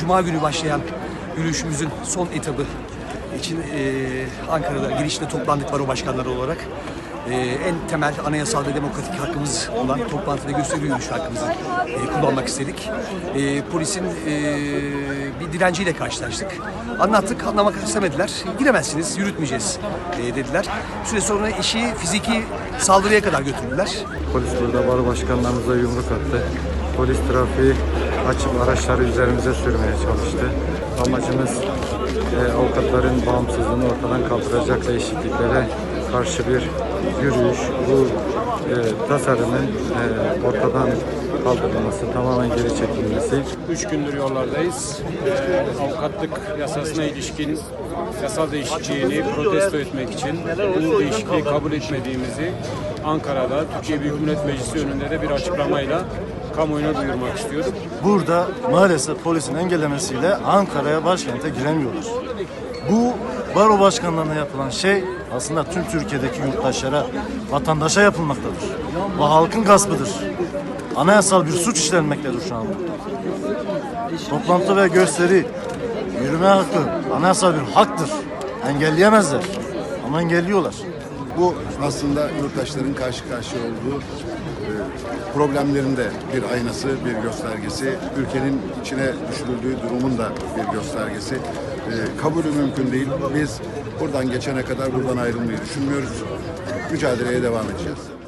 Cuma günü başlayan yürüyüşümüzün son etabı için e, Ankara'da girişte toplandık baro başkanları olarak. E, en temel anayasal ve demokratik hakkımız olan toplantıda gösteri yürüyüş hakkımızı e, kullanmak istedik. E, polisin e, bir direnciyle karşılaştık. Anlattık, anlamak istemediler. Giremezsiniz, yürütmeyeceğiz e, dediler. Süre sonra işi fiziki saldırıya kadar götürdüler. Polis burada baro başkanlarımıza yumruk attı. Polis trafiği açıp araçları üzerimize sürmeye çalıştı. Amacımız e, avukatların bağımsızlığını ortadan kaldıracak değişikliklere karşı bir yürüyüş. Bu e, tasarımın e, ortadan kaldırılması, tamamen geri çekilmesi. Üç gündür yollardayız. Ee, avukatlık yasasına ilişkin yasal değişikliğini protesto etmek için bu değişikliği kabul etmediğimizi Ankara'da Türkiye Büyük Millet Meclisi önünde de bir açıklamayla kamuoyuna duyurmak istiyorduk. Burada maalesef polisin engellemesiyle Ankara'ya başkente giremiyorlar. Bu baro başkanlarına yapılan şey aslında tüm Türkiye'deki yurttaşlara, vatandaşa yapılmaktadır. Bu halkın gaspıdır. Anayasal bir suç işlenmektedir şu anda. Toplantı ve gösteri, yürüme hakkı anayasal bir haktır. Engelleyemezler ama engelliyorlar. Bu aslında yurttaşların karşı karşıya olduğu e, problemlerin de bir aynası, bir göstergesi. Ülkenin içine düşürüldüğü durumun da bir göstergesi. E, kabulü mümkün değil. Biz buradan geçene kadar buradan ayrılmayı düşünmüyoruz. Mücadeleye devam edeceğiz.